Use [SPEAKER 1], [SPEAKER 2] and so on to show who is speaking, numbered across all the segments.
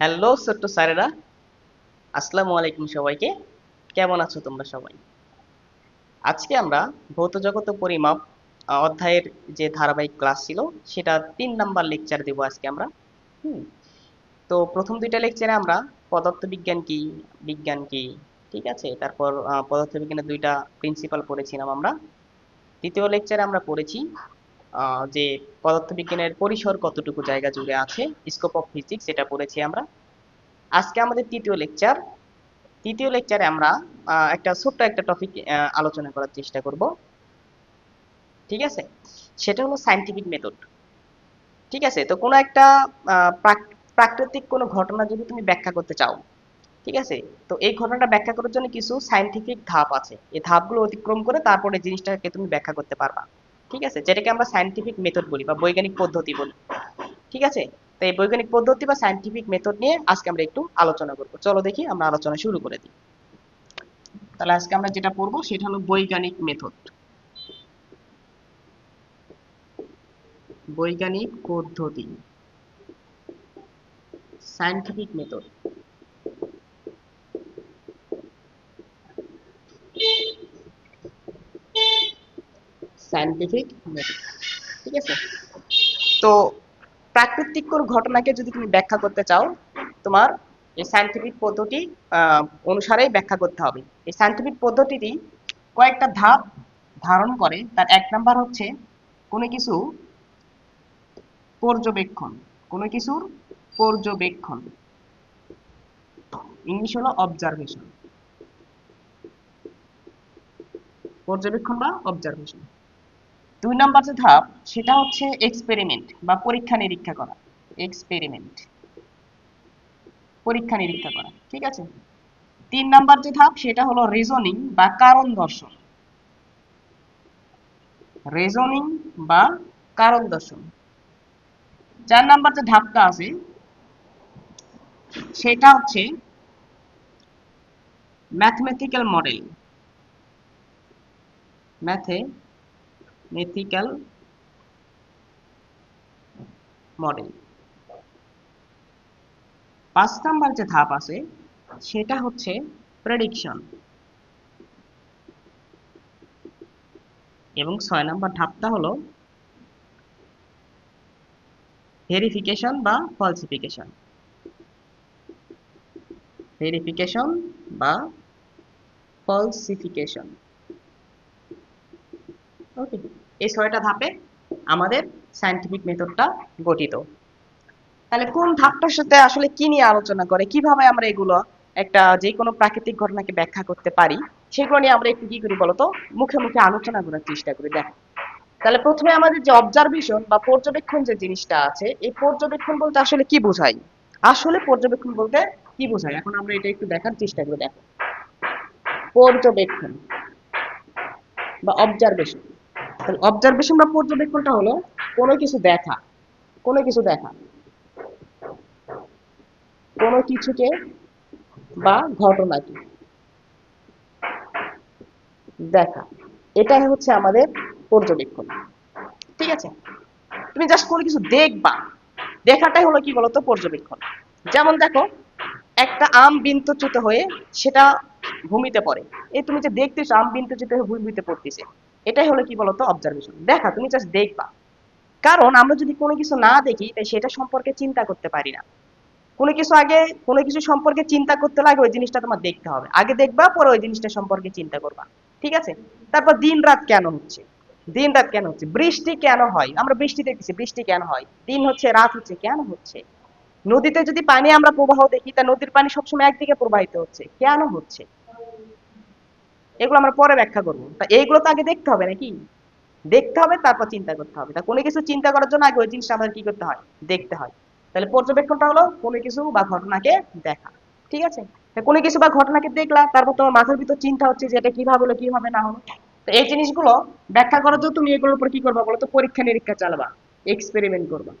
[SPEAKER 1] Hello ছোট্ট স্যারেরা। আসসালামু আলাইকুম সবাইকে। কেমন আছো তোমরা সবাই? আজকে আমরা ভৌত জগত পরিমাপ অধ্যায়ের যে ধারাবাহিক ক্লাস ছিল, সেটা তিন নাম্বার লেকচার দেব আজকে আমরা। হুম। তো প্রথম দুইটা লেকচারে আমরা পদার্থবিজ্ঞান কি, বিজ্ঞান কি, ঠিক আছে? তারপর পদার্থবিজ্ঞানের দুইটা প্রিন্সিপাল পড়েছিলাম আমরা। দ্বিতীয় লেকচারে আমরা পড়েছি যে পদার্থবিজ্ঞানের পরিসর কতটুকু জায়গা জুড়ে আছে স্কোপ অফ ফিজিক্স এটা পড়েছি আমরা। আজকে আমাদের তৃতীয় লেকচার তৃতীয় লেকচারে আমরা একটা ছোট্ট একটা টপিক আলোচনা করার চেষ্টা করব। ঠিক আছে? সেটা হলো সায়েন্টিফিক মেথড ঠিক আছে? তো কোনো একটা প্রাকৃতিক কোনো ঘটনা যদি তুমি ব্যাখ্যা করতে চাও, ঠিক আছে? তো এই ঘটনাটা ব্যাখ্যা করার জন্য কিছু সায়েন্টিফিক ধাপ আছে। এই ধাপগুলো অতিক্রম করে তারপরে জিনিসটাকে তুমি ব্যাখ্যা করতে পারবা। ঠিক আছে? যেটাকে আমরা সায়েন্টিফিক মেথড বলি বা বৈজ্ঞানিক পদ্ধতি বলি। ঠিক আছে? তো এই বৈজ্ঞানিক পদ্ধতি বা সায়েন্টিফিক মেথড নিয়ে আজকে আমরা একটু আলোচনা করব। চলো দেখি আমরা আলোচনা শুরু করে দিই। তাহলে আজকে আমরা যেটা পড়ব সেটা হলো বৈজ্ঞানিক মেথড বৈজ্ঞানিক পদ্ধতি। সায়েন্টিফিক মেথড সায়েন্টিফিক ঠিক আছে? তো প্রাকৃতিক ঘটনাকে যদি তুমি ব্যাখ্যা করতে চাও তোমার এই সায়েন্টিফিক পদ্ধতি আহ, অনুসারেই ব্যাখ্যা করতে হবে। এই সায়েন্টিফিক পদ্ধতিটি কয়েকটা ধাপ ধারণ করে। তার এক নাম্বার হচ্ছে কোনো কিছু পর্যবেক্ষণ। কোনো কিছুর পর্যবেক্ষণ। ইংলিশ হলো অবজারভেশন পর্যবেক্ষণ বা অবজারভেশন দুই নাম্বার যে ধাপ, সেটা হচ্ছে এক্সপেরিমেন্ট বা পরীক্ষা নিরীক্ষা করা। এক্সপেরিমেন্ট পরীক্ষা নিরীক্ষা করা, ঠিক আছে? তিন নাম্বার যে ধাপ, সেটা হলো রিজনিং বা কারণ দর্শন। রেজনিং বা কারণ দর্শন। চার নাম্বার যে ধাপটা আছে, সেটা হচ্ছে ম্যাথমেটিক্যাল মডেল ম্যাথেমেটিক্যাল মডেল পাঁচ নাম্বার যে ধাপ আছে, সেটা হচ্ছে প্রেডিকশন এবং ছয় নাম্বার ধাপটা হলো ভেরিফিকেশন বা ফলসিফিকেশন ভেরিফিকেশন বা ফলসিফিকেশন ওকে এই ছয়টা ধাপে আমাদের সায়েন্টিফিক মেথডটা গঠিত। তাহলে কোন ধাপটার সাথে আসলে কি নিয়ে আলোচনা করে, কীভাবে আমরা এগুলো একটা যে কোনো প্রাকৃতিক ঘটনাকে ব্যাখ্যা করতে পারি, সেগুলো নিয়ে আমরা একটু কি করি বলতো? মুখে মুখে আলোচনা করার চেষ্টা করি, দেখো। তাহলে প্রথমে আমাদের যে অবজারভেশন বা পর্যবেক্ষণ যে জিনিসটা আছে, এই পর্যবেক্ষণ বলতে আসলে কি বোঝায়? আসলে পর্যবেক্ষণ বলতে কি বোঝায়? এখন আমরা এটা একটু দেখার চেষ্টা করি, দেখো। পর্যবেক্ষণ বা অবজারভেশন অবজারভেশন বা পর্যবেক্ষণটা হলো কোনো কিছু দেখা, কোনো কিছু দেখা। কোনো কিছুকে বা ঘটনাকে দেখা। এটাই হচ্ছে আমাদের পর্যবেক্ষণ। ঠিক আছে? তুমি জাস্ট কোনো কিছু দেখবা। দেখাটাই হলো কি বলতো? পর্যবেক্ষণ। যেমন দেখো, একটা আম বিন্তচিত হয়ে সেটা ভূমিতে পড়ে। এই তুমি যে দেখতেছো, আম বিন্তচিত হয়ে ভূমিতে পড়তেছে। এটাই হলো কি বলতো অবজারভেশন দেখা, তুমি জাস্ট দেখবা। কারণ আমরা যদি কোনো কিছু না দেখি, তাই সেটা সম্পর্কে চিন্তা করতে পারি না। কোনো কিছু আগে, কোনো কিছু সম্পর্কে চিন্তা করতে লাগে ওই জিনিসটা তোমার দেখতে হবে। আগে দেখবা, পরে ওই জিনিসটা সম্পর্কে চিন্তা করবা। ঠিক আছে? তারপর দিন রাত কেন হচ্ছে? দিন রাত কেন হচ্ছে? বৃষ্টি কেন হয়? আমরা বৃষ্টি দেখতেছি, বৃষ্টি কেন হয়? দিন হচ্ছে, রাত হচ্ছে, কেন হচ্ছে? নদীতে যদি পানি আমরা প্রবাহ দেখি, তা নদীর পানি সবসময় একদিকে প্রবাহিত হচ্ছে। কেন হচ্ছে? এগুলো আমরা পরে ব্যাখ্যা করব। তা এইগুলো তো আগে দেখতে হবে নাকি? দেখতে হবে, তারপর চিন্তা করতে হবে। তা কোনো কিছু চিন্তা করার জন্য আগে ওই জিনিসটা আমাদের কি করতে হয়? দেখতে হয়। তাহলে পর্যবেক্ষণটা হলো কোনো কিছু বা ঘটনাকে দেখা, ঠিক আছে? কোনো কিছু বা ঘটনাকে দেখলা, তারপর তোমার মাথার ভিতর চিন্তা হচ্ছে যে এটা কীভাবে হলো, কীভাবে না হলো? তো এই জিনিসগুলো ব্যাখ্যা করার জন্য তুমি এগুলোর উপর কি করবা বলো তো? পরীক্ষা নিরীক্ষা চালাবা এক্সপেরিমেন্ট করবা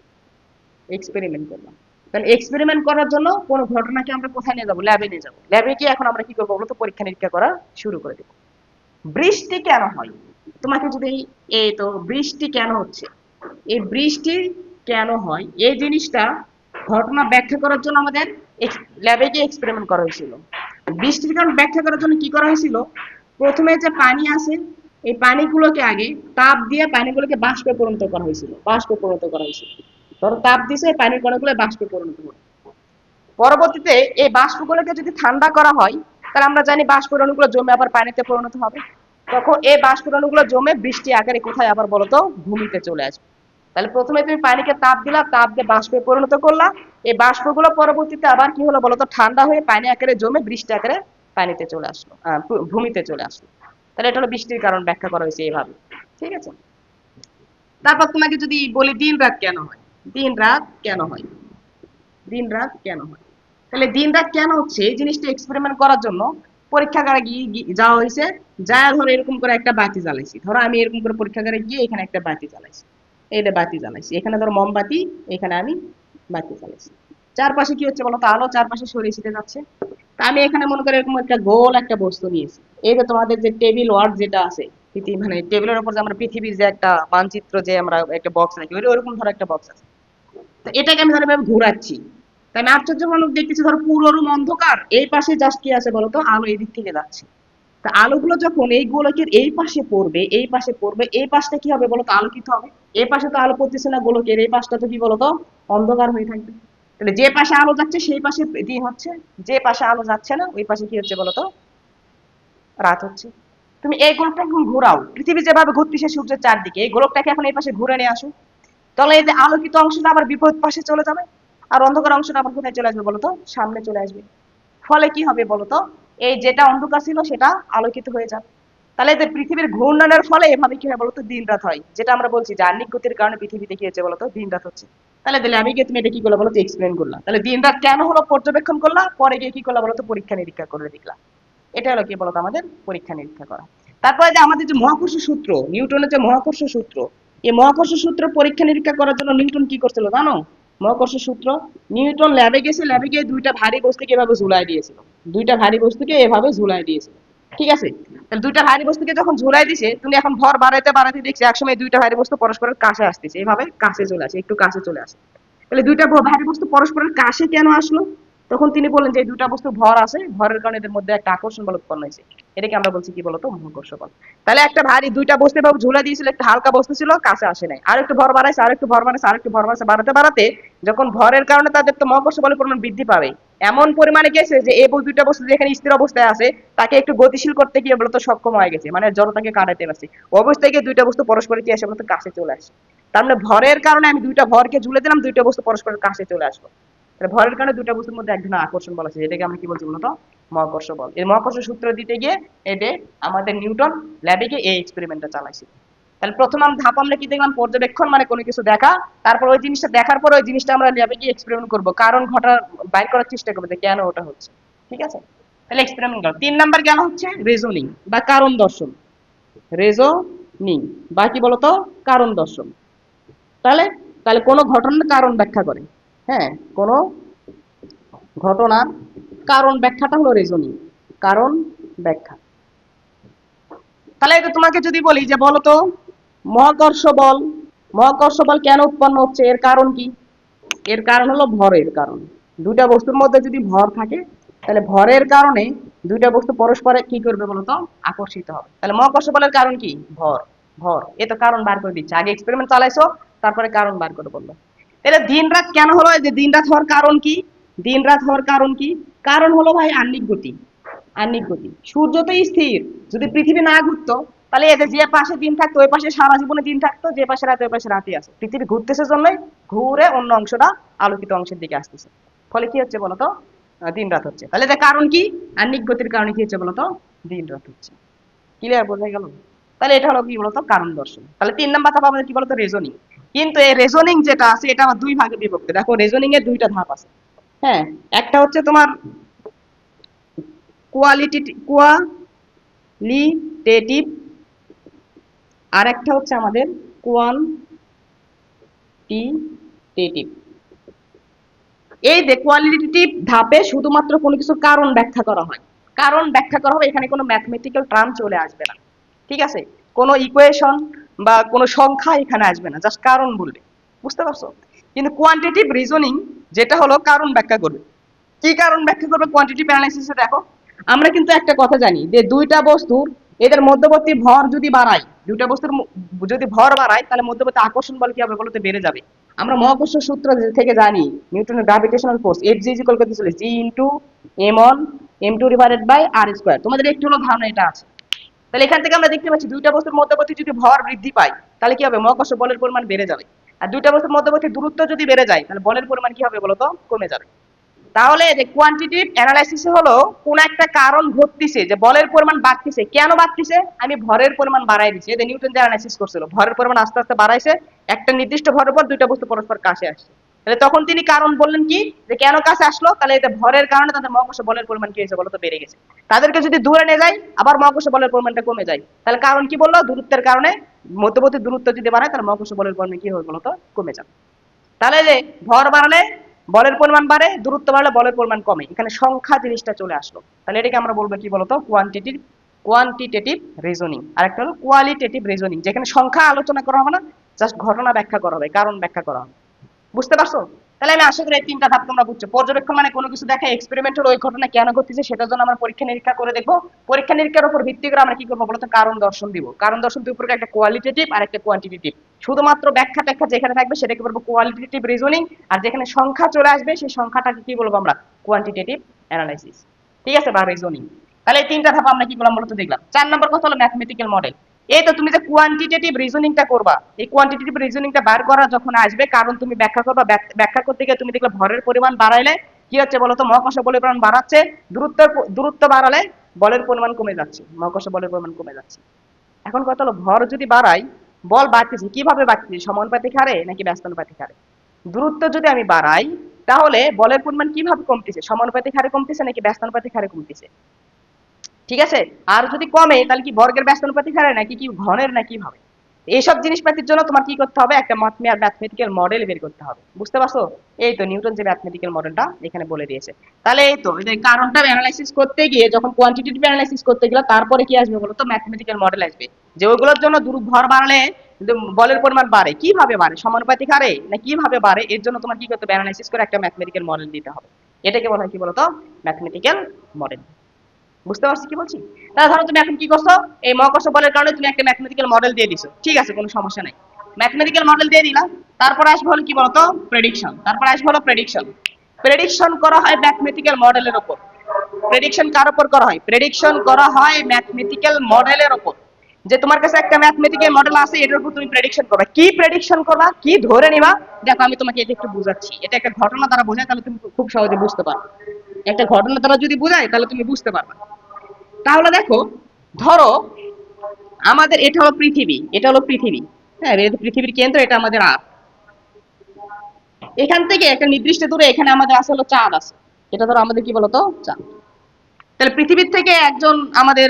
[SPEAKER 1] এক্সপেরিমেন্ট করবা। তাহলে এক্সপেরিমেন্ট করার জন্য কোনো ঘটনাকে আমরা কোথায় নিয়ে যাব? ল্যাবে নিয়ে যাব। ল্যাবে কি এখন আমরা কি করব বলো তো? পরীক্ষা নিরীক্ষা করা শুরু করে দেবো। বৃষ্টি কেন হয়? তোমাকে যদি এই তো বৃষ্টি কেন হচ্ছে? এই বৃষ্টি কেন হয়? এই জিনিসটা ঘটনা ব্যাখ্যা করার জন্য আমাদের ল্যাবে গিয়ে এক্সপেরিমেন্ট করা হয়েছিল। বৃষ্টির কারণ ব্যাখ্যা করার জন্য কি করা হয়েছিল? প্রথমে যে পানি আছে এই পানিগুলোকে আগে তাপ দিয়ে পানিগুলোকে বাষ্পে পরিণত করা হয়েছিল। বাষ্পে পরিণত করা হয়েছিল। ধরো তাপ দিছে, পানির কণাগুলো বাষ্পে পরিণত পরবর্তীতে এই বাষ্পগুলোকে যদি ঠান্ডা করা হয়, তাহলে আমরা জানি বাষ্পরণগুলো জমে আবার পানিতে পরিণত হবে। তখন এই বাষ্পরণগুলো জমে বৃষ্টি আকারে কোথায় আবার বলতো? ভূমিতে চলে আসবে। তাহলে প্রথমে তুমি পানিকে তাপ দিলা, তাপ দিয়ে বাষ্পে পরিণত করলা। এই বাষ্পগুলো পরবর্তীতে আবার কি হলো বলতো? ঠান্ডা হয়ে পানি আকারে জমে বৃষ্টি আকারে পানিতে চলে আসলো ভূমিতে চলে আসলো। তাহলে এটা হলো বৃষ্টির কারণ ব্যাখ্যা করা হয়েছে এইভাবে। ঠিক আছে? তারপর তোমাকে যদি বলি দিন রাত কেন হয়? দিন রাত কেন হয়? দিন রাত কেন হয়? তাহলে দিন রাত কেন হচ্ছে? এই জিনিসটা এক্সপেরিমেন্ট করার জন্য পরীক্ষাগারে গিয়ে যাওয়া হয়েছে। যা ধরো এরকম করে একটা বাতি জ্বালাইছি। ধরো আমি এরকম করে পরীক্ষাগারে গিয়ে এখানে একটা বাতি জ্বালাইছি। এইটা বাতি জ্বালাইছি। এখানে ধরো মোমবাতি, এখানে আমি বাতি জ্বালাইছি। চারপাশে কি হচ্ছে বলতো? আলো চারপাশে সরিয়ে ছিটে যাচ্ছে। তা আমি এখানে মনে করি এরকম একটা গোল একটা বস্তু নিয়েছি। এই যে তোমাদের যে টেবিল ওয়ার্ড যেটা আছে মানে টেবিলের উপর যে আমরা পৃথিবীর যে একটা মানচিত্র যে আমরা একটা বক্স রাখি, ওই- ওইরকম ধরো একটা বক্স আছে। তো এটাকে আমি ধরো এভাবে ঘোরাচ্ছি। তাই আমি আশ্চর্যজনক দেখতেছি ধরো পুরো রুম অন্ধকার, এই পাশে জাস্ট কি আছে বলতো? আলো এই দিক থেকে যাচ্ছে। তা আলোগুলো যখন এই গোলকের এই পাশে পড়বে, এই পাশে পড়বে, এই পাশটা কি হবে বলতো? আলোকিত হবে। এই পাশে তো আলো পড়তেছে না গোলকের, এই পাশটা তো কি বলতো? অন্ধকার হয়ে থাকবে। তাহলে যে পাশে আলো যাচ্ছে, সেই পাশে দিন হচ্ছে? যে পাশে আলো যাচ্ছে না, ওই পাশে কি হচ্ছে বলতো? রাত হচ্ছে। তুমি এই গোলকটা এখন ঘোরাও। পৃথিবী যেভাবে ঘুরতেছে সূর্যের চারদিকে, এই গোলকটাকে এখন এই পাশে ঘুরে নিয়ে আসো। তাহলে এই যে আলোকিত অংশটা আবার বিপরীত পাশে চলে যাবে, আর অন্ধকার অংশটা আবার কোথায় চলে আসবে বলতো? সামনে চলে আসবে। ফলে কি হবে বলতো? এই যেটা অন্ধকার ছিল সেটা আলোকিত হয়ে যাবে। তাহলে এতে পৃথিবীর ঘূর্ণনের ফলে এভাবে কি হয় বলতো? দিন রাত হয়। যেটা আমরা বলছি যে আহ্নিক গতির কারণে পৃথিবীতে কি হচ্ছে বলতো দিন রাত হচ্ছে। তাহলে দিলে আমি গিয়ে তুমি এটা কি করল বলতো? এক্সপ্লেন করলাম তাহলে দিন রাত কেন হলো পর্যবেক্ষণ করলা? পরে গিয়ে কি করলা বলতো? পরীক্ষা নিরীক্ষা করে দেখলাম এটা হলো কি বলতো? আমাদের পরীক্ষা নিরীক্ষা করা। তারপরে যে আমাদের যে মহাকর্ষ সূত্র, নিউটনের যে মহাকর্ষ সূত্র এই মহাকর্ষ সূত্র পরীক্ষা নিরীক্ষা করার জন্য নিউটন কি করছিল জানো? মহাকর্ষ সূত্র। নিউটন ল্যাবে গেছে, ল্যাবে গিয়ে দুইটা ভারী বস্তুকে এভাবে ঝুলাই দিয়েছিল। দুইটা ভারী বস্তুকে এভাবে ঝুলাই দিয়েছিল। ঠিক আছে? তাহলে দুইটা ভারী বস্তুকে যখন ঝুলাই দিছে, তুমি এখন ভর বাড়াইতে বাড়াইতে দেখছি একসময় দুইটা ভারী বস্তু পরস্পরের কাছে আসতেছে। এভাবে কাছে চলে আসে, একটু কাছে চলে আসে। তাহলে দুইটা ভারী বস্তু পরস্পরের কাছে কেন আসলো? তখন তিনি বললেন যে দুইটা বস্তু ভর আছে, ভরের কারণে এদের মধ্যে একটা আকর্ষণ বল উৎপন্ন হয়েছে এটাকে আমরা বলছি কি বলতো? মহাকর্ষ বল। তাহলে একটা ভারী দুইটা বস্তু এভাবে ঝুলে দিয়েছিল, একটা হালকা বস্তু ছিল, কাছে আসে নাই। আর একটু ভর বাড়াইছে, আর একটু ভর বাড়াইছে, আর একটু ভর বাড়াইছে, বাড়াতে বাড়াতে যখন ভরের কারণে তাদের তো মহাকর্ষ বলের পরিমাণ বৃদ্ধি পাবে। এমন পরিমাণে গেছে যে এই দুইটা বস্তু যেখানে স্থির অবস্থায় আছে, তাকে একটু গতিশীল করতে গিয়ে বলতো সক্ষম হয়ে গেছে। মানে জড়তাকে কাটাতে পারছে। অবস্থায় গিয়ে দুইটা বস্তু পরস্পরের কি আসে, বলতো কাছে চলে আসে। তার মানে ভরের কারণে আমি দুইটা ভরকে ঝুলে দিলাম, দুইটা বস্তু পরস্পরের কাছে চলে তাহলে ভরের কারণে দুইটা বস্তুর মধ্যে এক ধরনের আকর্ষণ বল আছে এটাকে আমরা কি বলছি বলতো? মহাকর্ষ বল। এই মহাকর্ষ সূত্র দিতে গিয়ে এতে আমাদের নিউটন ল্যাবে গিয়ে এই এক্সপেরিমেন্টটা চালাইছিল তাহলে প্রথম ধাপ আমরা কি দেখলাম? পর্যবেক্ষণ মানে কোনো কিছু দেখা, তারপর ওই জিনিসটা দেখার পর ওই জিনিসটা আমরা ল্যাবে গিয়ে এক্সপেরিমেন্ট করব, কারণ ঘটা বাইর করার চেষ্টা করব যে কেন ওটা হচ্ছে। ঠিক আছে? তাহলে এক্সপেরিমেন্ট করো। তিন নাম্বার কেন হচ্ছে রিজনিং বা কারণ দর্শন। রেজনিং বা কি বলতো? কারণ দর্শন। তাহলে তাহলে কোনো ঘটনার কারণ ব্যাখ্যা করে। হ্যাঁ কোনো ঘটনার কারণ ব্যাখ্যাটা হলো রিজনিং কারণ ব্যাখ্যা। তাহলে এটা তোমাকে যদি বলি যে বলো তো, মহাকর্ষ বল মহাকর্ষ বল কেন উৎপন্ন হচ্ছে, এর কারণ কি? এর কারণ হলো ভরের কারণ। দুইটা বস্তুর মধ্যে যদি ভর থাকে, তাহলে ভরের কারণে দুইটা বস্তু পরস্পরে কি করবে বলতো আকর্ষিত হবে। তাহলে মহাকর্ষ বলের কারণ কি? ভর। ভর। এ তো কারণ বার করে দিচ্ছে। আগে এক্সপেরিমেন্ট চালাইছো, তারপরে কারণ বার করে বলল। তাহলে দিন রাত কেন হলো? যে দিন রাত হওয়ার কারণ কি? দিন রাত হওয়ার কারণ কি? কারণ হলো ভাই আহ্নিক গতি আহ্নিক গতি। সূর্য তো স্থির, যদি পৃথিবী না ঘুরতো, তাহলে এদের যে পাশে দিন থাকতো, ওই পাশে সারা জীবনে দিন থাকতো, যে পাশে রাতে ওই পাশে রাতে আছে। পৃথিবী ঘুরতেছে জন্যই ঘুরে অন্য অংশটা, আলোকিত অংশের দিকে আসতেছে। ফলে কি হচ্ছে বলতো? দিন রাত হচ্ছে। তাহলে এটার কারণ কি? আহ্নিক গতির কারণে কি হচ্ছে বলতো? দিন রাত হচ্ছে। ক্লিয়ার বোঝা গেল? তাহলে এটা হলো কি বলতো? কারণ দর্শন। তাহলে তিন নাম্বার আমাদের কি বলতো? রেজনিং কিন্তু এই রেজনিং যেটা আছে, এটা আমার দুই ভাগে বিভক্ত। দেখো রেজনিং এর দুইটা ধাপ আছে। হ্যাঁ একটা হচ্ছে তোমার কোয়ালিটি কোয়ালিটেটিভ আর একটা হচ্ছে আমাদের কোয়ান্টিটেটিভ এই যে কোয়ালিটেটিভ ধাপে শুধুমাত্র কোনো কিছুর কারণ ব্যাখ্যা করা হয়। কারণ ব্যাখ্যা করা হবে, এখানে কোনো ম্যাথমেটিক্যাল টার্ম চলে আসবে না। ঠিক আছে? কোনো ইকুয়েশন বা কোনো সংখ্যা এখানে আসবে না জাস্ট কারণ বলবে। বুঝতে পারছ? কিন্তু কোয়ান্টিটিভ রিজনিং যেটা হলো কারণ ব্যাখ্যা করবে। কি কারণ ব্যাখ্যা করবে কোয়ান্টিটিভ অ্যানালাইসিসে দেখো? আমরা কিন্তু একটা কথা জানি যে দুইটা বস্তুর, এদের মধ্যবর্তী ভর যদি বাড়ায়, দুইটা বস্তুর যদি ভর বাড়ায়, তাহলে মধ্যবর্তী আকর্ষণ বল কি হবে বলতে? বেড়ে যাবে। আমরা মহাকর্ষ সূত্র থেকে জানি, নিউটনের gravitational force F G equal করতে চলে G into M one M two divided by R square তোমাদের একটু হলো ধারণা এটা আছে। তাহলে এখান থেকে আমরা দেখতে পাচ্ছি দুইটা বস্তুর মধ্যবর্তী যদি ভর বৃদ্ধি পায়, তাহলে কি হবে? মহাকর্ষ বলের পরিমাণ বেড়ে যাবে। আর দুইটা বস্তুর মধ্যবর্তী দূরত্ব যদি বেড়ে যায়, তাহলে বলের পরিমাণ কি হবে বলতো? কমে যাবে। তাহলে যে কোয়ান্টিটিভ অ্যানালাইসিস হলো, কোন একটা কারণ ঘটতিছে যে বলের পরিমাণ বাড়তিছে। কেন বাড়তিছে? আমি ভরের পরিমাণ বাড়াই দিচ্ছি যে নিউটন যে অ্যানালাইসিস করছিল, ভরের পরিমাণ আস্তে আস্তে বাড়াইছে, একটা নির্দিষ্ট ভরের পর দুইটা বস্তু পরস্পর কাছে আসছে। তাহলে তখন তিনি কারণ বললেন কি? যে কেন কাছে আসলো? তাহলে এতে ভরের কারণে তাদের মহাকর্ষ বলের পরিমাণ কি হয়েছে বলতো বেড়ে গেছে। তাদেরকে যদি দূরে নিয়ে যায়, আবার মহাকর্ষ বলের পরিমাণটা কমে যায়। তাহলে কারণ কি বলল? দূরত্বের কারণে মধ্যবর্তী দূরত্ব যদি বাড়ায়, তাহলে মহাকর্ষ বলের পরিমাণ কি হবে বলতো কমে যাবে। তাহলে যে ভর বাড়ালে বলের পরিমাণ বাড়ে, দূরত্ব বাড়লে বলের পরিমাণ কমে। এখানে সংখ্যা জিনিসটা চলে আসলো। তাহলে এটাকে আমরা বলব কি বলতো কোয়ান্টিটিভ কোয়ান্টিটেটিভ রিজনিং আর একটা হলো কোয়ালিটেটিভ রিজনিং যেখানে সংখ্যা আলোচনা করা হবে না জাস্ট ঘটনা ব্যাখ্যা করা হবে, কারণ ব্যাখ্যা করা হবে। বুঝতে পারছ? তাহলে আমি আশা করি এই তিনটা ধাপ তোমরা বুঝছ। পর্যবেক্ষণ মানে কোনো কিছু দেখা এক্সপেরিমেন্ট হলো ওই ঘটনা কেন ঘটতেছে সেটার জন্য আমরা পরীক্ষা নিরীক্ষা করে দেখব। পরীক্ষা নিরীক্ষার উপর ভিত্তি করে আমরা কি করব বলতো কারণ দর্শন দিব। কারণ দর্শন দুই প্রকার একটা কোয়ালিটেটিভ আর একটা কোয়ান্টিটেটিভ শুধুমাত্র ব্যাখ্যা ট্যাখ্যা যেখানে থাকবে সেটাকে বলব কোয়ালিটেটিভ রিজনিং আর যেখানে সংখ্যা চলে আসবে সেই সংখ্যাটাকে কি বলব আমরা? কোয়ান্টিটেটিভ অ্যানালাইসিস ঠিক আছে বা রিজনিং তাহলে এই তিনটা ধাপ আমরা কি করলাম বলতো দেখলাম। চার নম্বর কথা হলো ম্যাথমেটিক্যাল মডেল এই তো তুমি যে কোয়ান্টিটেটিভ রিজনিংটা করবা, এই কোয়ান্টিটেটিভ রিজনিংটা বার করা যখন আসবে, কারণ তুমি ব্যাখ্যা করবা ব্যাখ্যা করতে গিয়ে তুমি দেখলে ভরের পরিমাণ বাড়াইলে কি হচ্ছে বলতো? মহাকর্ষ বলের পরিমাণ বাড়াচ্ছে দূরত্ব দূরত্ব বাড়ালে বলের পরিমাণ কমে যাচ্ছে, মহাকর্ষ বলের পরিমাণ কমে যাচ্ছে। এখন কথা হলো, ভর যদি বাড়াই, বল বাড়তেছে, কীভাবে বাড়তেছে? সমানুপাতিক হারে নাকি ব্যস্তানুপাতিক হারে? দূরত্ব যদি আমি বাড়াই, তাহলে বলের পরিমাণ কীভাবে কমতেছে? সমানুপাতিক হারে কমতেছে নাকি ব্যস্তানুপাতিক হারে কমতেছে? ঠিক আছে? আর যদি কমে, তাহলে কি বর্গের ব্যস্তানুপাতিক হারে নাকি কি ঘনের? না কীভাবে এইসব জিনিসপাতির জন্য তোমার কি করতে হবে? একটা ম্যাথমেটিক্যাল মডেল বের করতে হবে। বুঝতে পারছ? এই তো নিউটন যে ম্যাথমেটিক্যাল মডেলটা এখানে বলে দিয়েছে। তাহলে এই তো কারণটা অ্যানালাইসিস করতে গিয়ে, যখন কোয়ান্টিটেটিভ অ্যানালাইসিস করতে গেলে, তারপরে কি আসবে বলো তো? ম্যাথমেটিক্যাল মডেল আসবে। যে ওইগুলোর জন্য দূর ভর বাড়ালে বলের পরিমাণ বাড়ে, কীভাবে বাড়ে? সমানুপাতিক হারে? না কীভাবে বাড়ে? এর জন্য তোমার কি করতে হবে? অ্যানালাইসিস করে একটা ম্যাথমেটিক্যাল মডেল দিতে হবে। এটাকে বলা হয় কি বলতো ম্যাথমেটিক্যাল মডেল বুঝতে পারছি কি বলছি? তাহলে ধরো তুমি এখন কি করছ? এই মহাকর্ষ বলের কারণে তুমি একটা ম্যাথমেটিক্যাল মডেল দিয়ে দিছো। ঠিক আছে, কোনো সমস্যা নাই। ম্যাথমেটিক্যাল মডেল দিয়ে দিলা, তারপর আসবে হলো কি বলতো? প্রেডিকশন তারপর আসবে হলো প্রেডিকশন প্রেডিকশন করা হয় ম্যাথমেটিক্যাল মডেলের উপর। প্রেডিকশন কার উপর করা হয়? প্রেডিকশন করা হয় ম্যাথমেটিক্যাল মডেলের উপর। যে তোমার কাছে একটা ম্যাথমেটিক্যাল মডেল আছে, এটার উপর তুমি প্রেডিকশন করবা। কি প্রেডিকশন করবা? কি ধরে নিবা? দেখো, আমি তোমাকে এটা একটু বুঝাচ্ছি। এটা একটা ঘটনা দ্বারা বোঝায়, তাহলে তুমি খুব সহজে বুঝতে পারবে। একটা ঘটনা দ্বারা যদি বোঝায়, তাহলে তুমি বুঝতে পারবে। তাহলে দেখো, ধরো, আমাদের এটা হলো পৃথিবী, এটা হলো পৃথিবী। হ্যাঁ পৃথিবীর কেন্দ্র, এটা আমাদের আর্থ। এখান থেকে একটা নির্দিষ্ট দূরে এখানে আমাদের আছে হলো চাঁদ আছে। এটা ধরো আমাদের কি বলতো? চাঁদ। তাহলে পৃথিবীর থেকে একজন আমাদের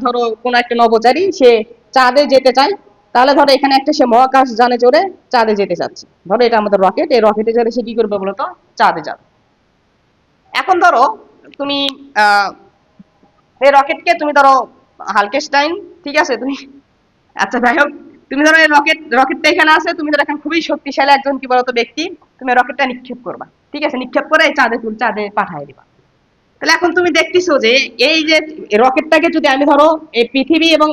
[SPEAKER 1] ধরো কোন একটা নভোচারী সে চাঁদে যেতে চায়। তাহলে ধরো এখানে একটা সে মহাকাশ জানে চড়ে চাঁদে যেতে চাচ্ছে। ধরো এটা আমাদের রকেট এই রকেটে চড়ে সে কি করবে বলতো? চাঁদে যাবে। এখন ধরো, তুমি এই রকেটকে তুমি ধরো হালকেস্টাইন, ঠিক আছে? তুমি আচ্ছা যাই হোক। তুমি ধরো এই রকেট, রকেটটা এখানে আছে, তুমি ধরো এখন খুবই শক্তিশালী একজন, কি বলতো, ব্যক্তি, তুমি রকেটটা নিক্ষেপ করবা, ঠিক আছে? নিক্ষেপ করে চাঁদে তুল, চাঁদে পাঠায় দিবা। তাহলে এখন তুমি দেখতেছো যে, এই যে রকেটটাকে যদি আমি ধরো এই পৃথিবী এবং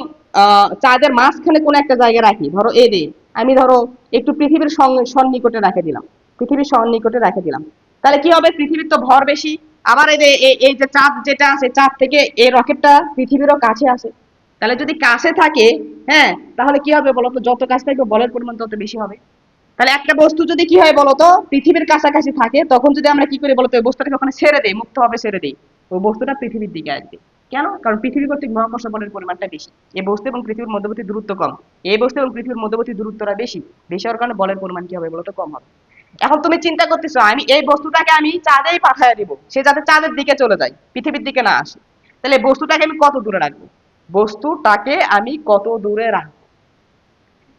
[SPEAKER 1] চাঁদের মাঝখানে কোন একটা জায়গায় রাখি, ধরো এই রে আমি ধরো একটু পৃথিবীর সন্নিকটে রেখে দিলাম, পৃথিবীর সন্নিকটে রেখে দিলাম। তাহলে কি হবে? পৃথিবীর তো ভর বেশি। আবার এই যে, এই- যে চাঁদ যেটা আছে, চাঁদ থেকে এই রকেটটা পৃথিবীরও কাছে আছে। তাহলে যদি কাছে থাকে হ্যাঁ তাহলে কি হবে বলতো? যত কাছে থাকবে বলের পরিমাণ তত বেশি হবে। তাহলে একটা বস্তু যদি কি হয় বলতো? পৃথিবীর কাছাকাছি থাকে, তখন যদি আমরা কি করি বলতো? ওই বস্তুটাকে ওখানে ছেড়ে দেই মুক্ত হবে ছেড়ে দেই। ওই বস্তুটা পৃথিবীর দিকে আসবে। কেন? কারণ পৃথিবী কর্তৃক মহাকর্ষ বলের পরিমাণটা বেশি। এই বস্তু এবং পৃথিবীর মধ্যবর্তী দূরত্ব কম। এই বস্তু এবং পৃথিবীর মধ্যবর্তী দূরত্বটা বেশি। বেশি হওয়ার কারণে বলের পরিমাণ কি হবে বলতো? কম হবে। এখন তুমি চিন্তা করতেছো, আমি এই বস্তুটাকে আমি চাঁদেই পাঠায় দিব, সে যাতে চাঁদের দিকে চলে যায়, পৃথিবীর দিকে না আসে। তাহলে বস্তুটাকে আমি কত দূরে রাখব? বস্তুটাকে আমি কত দূরে রাখব?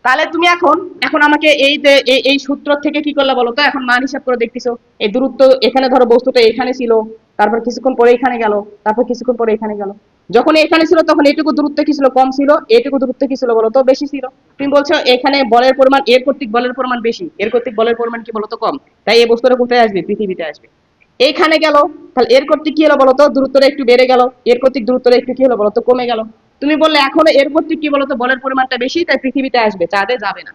[SPEAKER 1] তাহলে তুমি এখন এখন আমাকে এই যে এই- সূত্র থেকে কি করলে বলো তো? এখন মান হিসাব করে দেখতেছো, এই দূরত্ব এখানে ধরো বস্তুটা এখানে ছিল, তারপর কিছুক্ষণ পরে এখানে গেল, তারপর কিছুক্ষণ পরে এখানে গেল। যখন এখানে ছিল, তখন এটুকু দূরত্ব কি ছিল? কম ছিল। এটুকু দূরত্ব কি ছিল বলো তো বেশি ছিল। তুমি বলছো, এখানে বলের পরিমাণ, এর কর্তৃক বলের পরিমাণ বেশি। এর কর্তৃক বলের পরিমাণ কি বলো তো কম। তাই এই বস্তুটা কোথায় আসবে? পৃথিবীতে আসবে। এইখানে গেল। তাহলে এর কর্তৃক কি হলো বলতো? দূরত্বটা একটু বেড়ে গেল। এর কর্তৃক দূরত্বটা একটু কি হলো বলতো? কমে গেল। তুমি বললে, এখনও এর কর্তৃক কি বলতো? বলের পরিমাণটা বেশি, তাই পৃথিবীতে আসবে। চাঁদে যাবে না।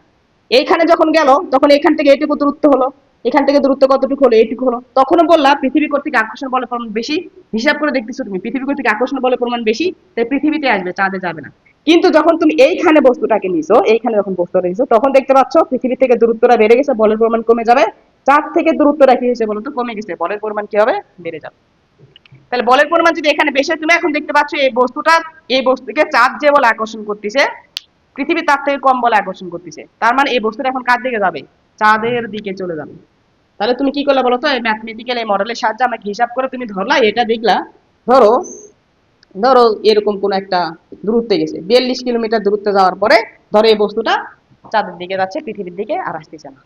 [SPEAKER 1] এইখানে যখন গেল, তখন এখান থেকে এটুকু দূরত্ব হলো। এখান থেকে দূরত্ব কতটুকু হলো, এইটুকু হলো। তখনও বললাম, পৃথিবী কর্তৃক আকর্ষণ বলের পরিমাণ বেশি। হিসাব করে দেখতেছো তুমি, পৃথিবী কর্তৃক আকর্ষণ বলের পরিমাণ বেশি, তাই পৃথিবীতে আসবে, চাঁদে যাবে না। কিন্তু যখন তুমি এইখানে বস্তুটাকে নিছো, এইখানে যখন বস্তুটা নিছো, তখন দেখতে পাচ্ছ পৃথিবী থেকে দূরত্বটা বেড়ে গেছে, বলের পরিমাণ কমে যাবে। চাঁদ থেকে দূরত্বটা কি হয়েছে বলতো, কমে গেছে, বলের পরিমাণ কি হবে, বেড়ে যাবে। তাহলে বলের পরিমাণ যদি এখানে বেশি তুমি এখন দেখতে পাচ্ছ এই বস্তুটা, এই বস্তুকে চাঁদ যে বলে আকর্ষণ করতেছে, পৃথিবী তার থেকে কম বলে আকর্ষণ করতেছে। তার মানে এই বস্তুটা এখন কার দিকে যাবে? চাঁদের দিকে চলে যাবে। তাহলে তুমি কি করলে বলো তো এই ম্যাথমেটিক্যাল এই মডেলের সাহায্যে আমাকে হিসাব করে তুমি ধরলা, এটা দেখলা, ধরো ধরো এরকম কোন একটা দূরত্বে গেছে। বিয়াল্লিশ কিলোমিটার দূরত্বে যাওয়ার পরে ধরো এই বস্তুটা চাঁদের দিকে যাচ্ছে, পৃথিবীর দিকে আর আসতেছে না।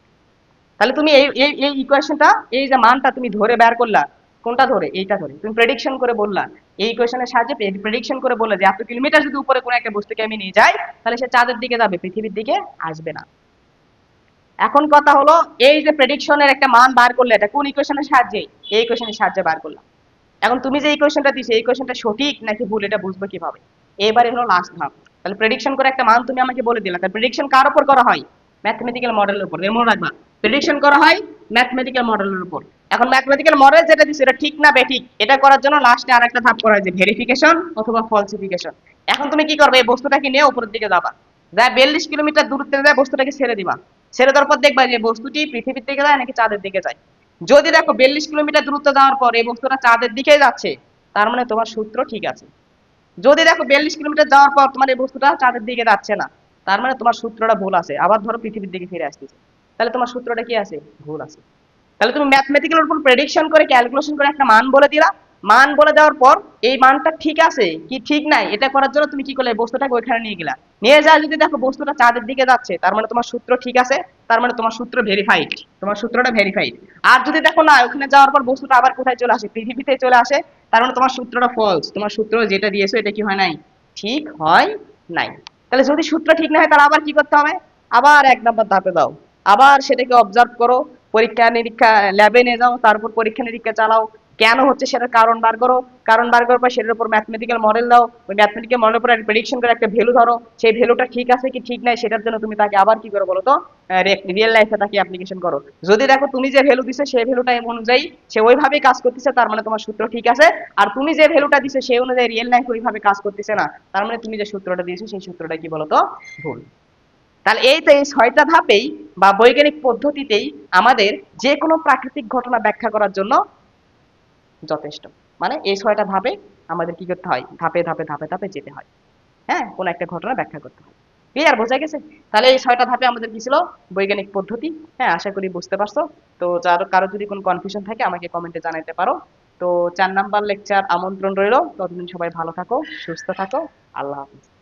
[SPEAKER 1] তাহলে তুমি এই এই ইকুয়েশনটা এই যে মানটা তুমি ধরে বের করলা, কোনটা ধরে? এইটা ধরে। তুমি প্রেডিকশন করে বললা, এই ইকুয়েশনের সাহায্যে প্রেডিকশন করে বললে যে এত কিলোমিটার যদি উপরে কোনো একটা বস্তুকে আমি নিয়ে যাই, তাহলে সে চাঁদের দিকে যাবে, পৃথিবীর দিকে আসবে না। এখন কথা হলো, এই যে প্রেডিকশনের একটা মান বার করলে এটা কোন ইকুয়েশনের সাহায্যে? এই ইকুয়েশনের সাহায্যে বার করলাম। এখন তুমি যে ইকুয়েশনটা দিছো, এই ইকুয়েশনটা সঠিক নাকি ভুল এটা বুঝব কীভাবে? এবারে হলো লাস্ট ধাপ। তাহলে প্রেডিকশন করে একটা মান তুমি আমাকে বলে দিলা। তাহলে প্রেডিকশন কার উপর করা হয়? ম্যাথমেটিক্যাল মডেলের উপর। মনে রাখবা প্রেডিকশন করা হয় ম্যাথমেটিক্যাল মডেলের উপর। এখন ম্যাথমেটিক্যাল মডেল যেটা দিছে, এটা ঠিক না বেঠিক? এটা করার জন্য লাস্টে আরেকটা ধাপ করা হয় যে ভেরিফিকেশন অথবা ফলসিফিকেশন এখন তুমি কি করবে? এই বস্তুটাকে নিয়ে উপরের দিকে যাবা। যা বিয়াল্লিশ কিলোমিটার দূরত্বে যায়, বস্তুটাকে ছেড়ে দিবা। ছেড়ে দেওয়ার পর দেখবা যে বস্তুটি পৃথিবীর দিকে যায় নাকি চাঁদের দিকে যায়। যদি দেখো বিয়াল্লিশ কিলোমিটার দূরত্ব যাওয়ার পর এই বস্তুটা চাঁদের দিকে যাচ্ছে, তার মানে তোমার সূত্র ঠিক আছে। যদি দেখো বিয়াল্লিশ কিলোমিটার যাওয়ার পর তোমার এই বস্তুটা চাঁদের দিকে যাচ্ছে না, তার মানে তোমার সূত্রটা ভুল আছে। আবার ধরো পৃথিবীর দিকে ফিরে আসতেছে। তাহলে তোমার সূত্রটা কি আছে? ভুল আছে। তাহলে তুমি ম্যাথমেটিক্যাল উপর প্রেডিকশন করে ক্যালকুলেশন করে একটা মান বলে দিলা। মান বলে দেওয়ার পর এই মানটা ঠিক আছে কি ঠিক নাই, এটা করার জন্য তুমি কি করলে বস্তুটাকে ওইখানে নিয়ে গেলা। নিয়ে যা যদি দেখো বস্তুটা চাঁদের দিকে যাচ্ছে, তার মানে তোমার সূত্র ঠিক আছে, তার মানে তোমার সূত্র ভেরিফাইড তোমার সূত্রটা ভেরিফাইড আর যদি দেখো না, ওখানে যাওয়ার পর বস্তুটা আবার কোথায় চলে আসে, পৃথিবীতে চলে আসে, তার মানে তোমার সূত্রটা ফলস তোমার সূত্র যেটা দিয়েছ এটা কি হয় নাই? ঠিক হয় নাই। তাহলে যদি সূত্র ঠিক না হয়, তাহলে আবার কি করতে হবে? আবার এক নম্বর ধাপে দাও আবার সেটাকে অবজার্ভ করো পরীক্ষা নিরীক্ষা ল্যাবে নিয়ে যাও, তারপর পরীক্ষা নিরীক্ষা চালাও। কেন হচ্ছে সেটার কারণ বার করো। কারণ বার করার পর সেটার উপর ম্যাথমেটিক্যাল মডেল দাও। ওই ম্যাথমেটিক্যাল মডেলের উপর একটা প্রেডিকশন করে একটা ভ্যালু ধরো। সেই ভ্যালুটা ঠিক আছে কি ঠিক নাই সেটার জন্য তুমি তাকে আবার কি করো বলো তো? রিয়েল লাইফে তাকে অ্যাপ্লিকেশন করো। যদি দেখো তুমি যে ভ্যালু দিছো সেই ভ্যালুটা অনুযায়ী সে ওইভাবেই কাজ করতেছে তার মানে তোমার সূত্র ঠিক আছে। আর তুমি যে ভ্যালুটা দিছো সেই অনুযায়ী রিয়েল লাইফ ওইভাবে কাজ করতেছে না। তার মানে তুমি যে সূত্রটা দিয়েছ সেই সূত্রটা কি বলো তো? ভুল। তাহলে এই তো এই ছয়টা ধাপেই বা বৈজ্ঞানিক পদ্ধতিতেই আমাদের যে কোনো প্রাকৃতিক ঘটনা ব্যাখ্যা করার জন্য যথেষ্ট। মানে এই ছয়টা ধাপে আমাদের কি করতে হয়? ধাপে ধাপে ধাপে ধাপে যেতে হয়। হ্যাঁ? কোন একটা ঘটনা ব্যাখ্যা করতে হয়। ক্লিয়ার বোঝা গেছে? তাহলে এই ছয়টা ধাপে আমাদের কি ছিল? বৈজ্ঞানিক পদ্ধতি। হ্যাঁ আশা করি বুঝতে পারছ। তো যার, কারও যদি কোনো কনফিউশন থাকে, আমাকে কমেন্টে জানাতে পারো। তো চার নাম্বার লেকচার আমন্ত্রণ রইল। ততদিন সবাই ভালো থাকো, সুস্থ থাকো। আল্লাহ হাফিজ।